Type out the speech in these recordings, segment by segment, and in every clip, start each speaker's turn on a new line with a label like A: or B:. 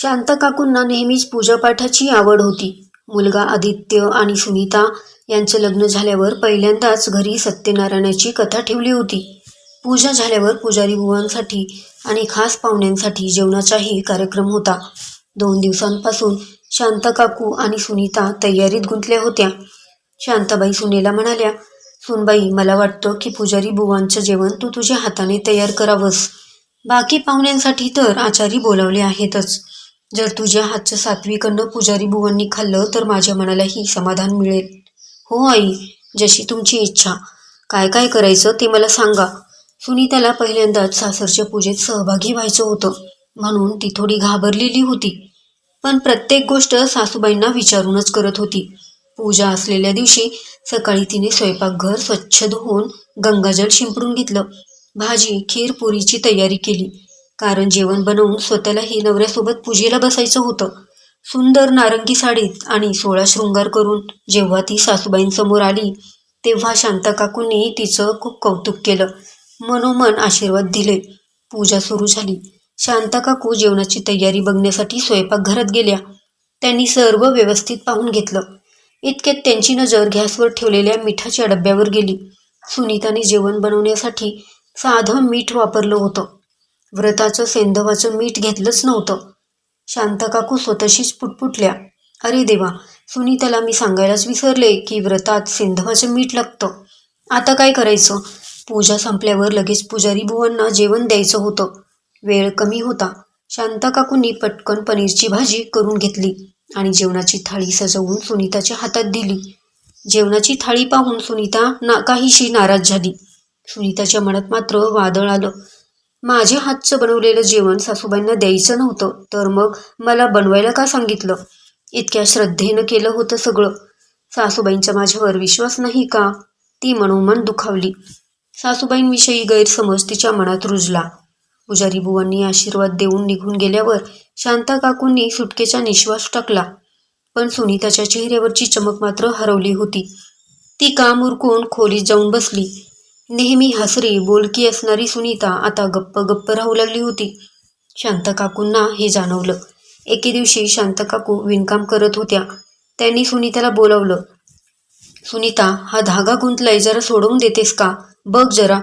A: शांता काकूंना नेहमीच पूजापाठाची आवड होती. मुलगा आदित्य आणि सुनीता यांचं लग्न झाल्यावर पहिल्यांदाच घरी सत्यनारायणाची कथा ठेवली होती. पूजा झाल्यावर पुजारी बुवांसाठी आणि खास पाहुण्यांसाठी जेवणाचाही कार्यक्रम होता. दोन दिवसांपासून शांता काकू आणि सुनीता तयारीत गुंतल्या होत्या. शांताबाई सुनेला म्हणाल्या सुनबाई मला वाटतं की पुजारी बुवांचं जेवण तू तुझ्या हाताने तयार करावंस. बाकी पाहुण्यांसाठी तर आचारी बोलावले आहेतच. जर तुझ्या हातचं सात्विकन्न पुजारी बुवांनी खाल्लं तर माझ्या मनालाही समाधान मिळेल. हो आई जशी तुमची इच्छा. काय काय करायचं ते मला सांगा. सुनीताला पहिल्यांदाच सासरच्या पूजेत सहभागी व्हायचं होतं. म्हणून ती थोडी घाबरलेली होती. पण प्रत्येक गोष्ट सासूबाईंना विचारूनच करत होती. पूजा असलेल्या दिवशी सकाळी तिने स्वयंपाकघर स्वच्छ धुवून गंगाजल शिंपडून घेतलं. भाजी खीर पुरीची तयारी केली. कारण जेवण बनवून स्वतःलाही नवऱ्यासोबत पूजेला बसायचं होतं. सुंदर नारंगी साडीत आणि सोळा शृंगार करून जेव्हा ती सासूबाईंसमोर आली तेव्हा शांता काकूंनी तिचं खूप कौतुक केलं. मनोमन आशीर्वाद दिले. पूजा सुरू झाली. शांता काकू जेवणाची तयारी बघण्यासाठी स्वयंपाकघरात गेल्या. त्यांनी सर्व व्यवस्थित पाहून घेतलं. इतक्यात त्यांची नजर गॅसवर ठेवलेल्या मिठाच्या डब्यावर गेली. सुनीताने जेवण बनवण्यासाठी साधं मीठ वापरलं होतं. व्रताचं सेंधवाचं मीठ घेतलंच नव्हतं. शांता काकू स्वतःशीच पुटपुटल्या. अरे देवा सुनीताला मी सांगायलाच विसरले की व्रतात सेंधवाचं मीठ लागतं. आता काय करायचं? पूजा संपल्यावर लगेच पुजारी बुवांना जेवण द्यायचं होतं. वेळ कमी होता. शांता काकूंनी पटकन पनीरची भाजी करून घेतली आणि जेवणाची थाळी सजवून सुनीताच्या हातात दिली. जेवणाची थाळी पाहून सुनीता ना काहीशी नाराज झाली. सुनीताच्या मनात मात्र वादळ आलं. माझ्या हातचं बनवलेलं जेवण सासूबाईंना द्यायचं नव्हतं तर मग मला बनवायला का सांगितलं? इतक्या श्रद्धेनं केलं होतं सगळं. सासूबाईंचा माझ्यावर विश्वास नाही का? ती मनोमन दुखावली. सासूबाईंविषयी गैरसमज तिच्या मनात रुजला. पुजारी बुवांनी आशीर्वाद देऊन निघून गेल्यावर शांता काकूंनी सुटकेचा निश्वास टाकला. पण सुनीताच्या चेहऱ्यावरची चमक मात्र हरवली होती. ती काम उरकून खोलीत जाऊन बसली. नेहमी हसरी बोलकी असणारी सुनीता आता गप्प गप्प राहू लागली होती. शांत काकूंना हे जाणवलं. एके दिवशी शांत काकू विणकाम करत होत्या. त्यांनी सुनीताला बोलावलं सुनीता हा धागा गुंतलाय जरा सोडवून देतेस का? बघ जरा.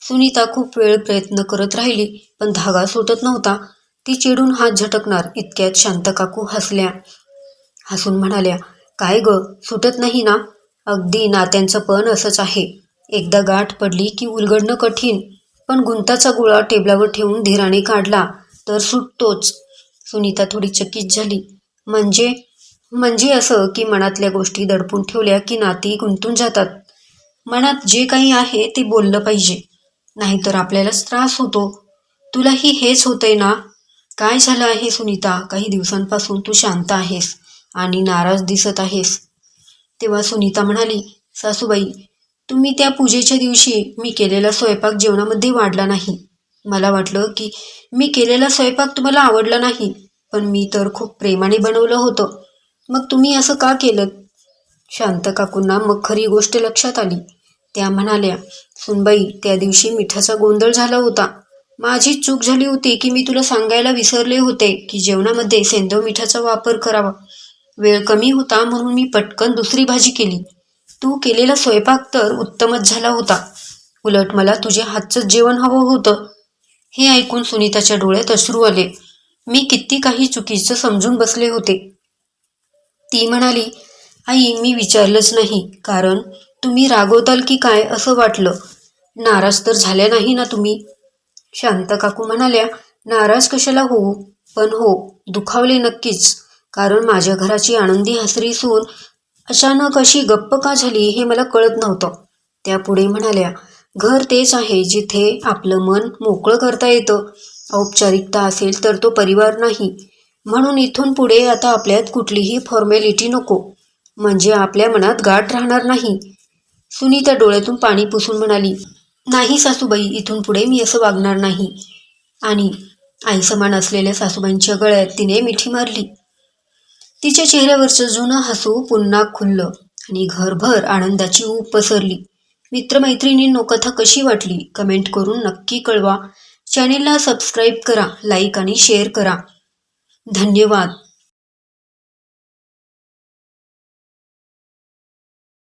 A: सुनीता खूप वेळ प्रयत्न करत राहिली पण धागा सुटत नव्हता. ती चिडून हात झटकणार इतक्यात शांत काकू हसल्या. हसून म्हणाल्या काय ग सुटत नाही ना? अगदी नात्यांचं पण असंच आहे. एकदा गाठ पडली की उलगडणं कठीण पण गुंताचा गोळा टेबलावर ठेवून धीराने काढला तर सुटतोच. सुनीता थोडी चकित झाली. म्हणजे म्हणजे असं की मनातल्या गोष्टी दडपून ठेवल्या की नाती गुंतून जातात. मनात जे काही आहे ते बोललं पाहिजे नाहीतर आपल्यालाच त्रास होतो. तुलाही हेच होतंय ना? काय झालं आहे सुनीता? काही दिवसांपासून तू शांत आहेस आणि नाराज दिसत आहेस. तेव्हा सुनीता म्हणाली सासूबाई तुम्ही त्या पूजेच्या दिवशी मी केलेला स्वयंपाक जेवणामध्ये वाढला नाही. मला वाटलं की मी केलेला स्वयंपाक तुम्हाला आवडला नाही पण मी तर खूप प्रेमाने बनवलं होतं. मग तुम्ही असं का केलं? शांत काकूंना मग खरी गोष्ट लक्षात आली. त्या म्हणाल्या सुनबाई त्या दिवशी मिठाचा गोंधळ झाला होता. माझी चूक झाली होती की मी तुला सांगायला विसरले होते की जेवणामध्ये सेंदव मिठाचा वापर करावा. वेळ कमी होता म्हणून मी पटकन दुसरी भाजी केली. तू केलेला स्वयंपाक तर उत्तमच झाला होता. उलट मला तुझ्या हातचं जेवण हवं होतं. हे ऐकून सुनीताच्या डोळ्यात अश्रू आले. मी किती काही चुकीचं समजून बसले होते. ती म्हणाली आई मी विचारलंच नाही कारण तुम्ही रागवताल की काय असं वाटलं? नाराज तर झाल्या नाही ना तुम्ही? शांत काकू म्हणाल्या नाराज कशाला होऊ? पण हो दुखावले नक्कीच कारण माझ्या घराची आनंदी हसरी सून अचानक अशी गप्प का झाली हे मला कळत नव्हतं. त्या पुढे म्हणाल्या घर तेच आहे जिथे आपलं मन मोकळं करता येतं. औपचारिकता असेल तर तो परिवार नाही. म्हणून इथून पुढे आता आपल्यात कुठलीही फॉर्मॅलिटी नको. म्हणजे आपल्या मनात गाठ राहणार नाही. सुनीता डोळ्यातून पाणी पुसून म्हणाली नाही सासूबाई इथून पुढे मी असं वागणार नाही. आणि आई समान असलेल्या सासूबाईंच्या गळ्यात तिने मिठी मारली. तिच्या चेहऱ्यावरचं जुनं हसू पुन्हा खुललं आणि घरभर आनंदाची ऊब पसरली. मित्रमैत्रिणींनो कथा कशी वाटली? कमेंट करून नक्की कळवा. चॅनेलला सबस्क्राईब करा लाईक आणि शेअर करा. धन्यवाद.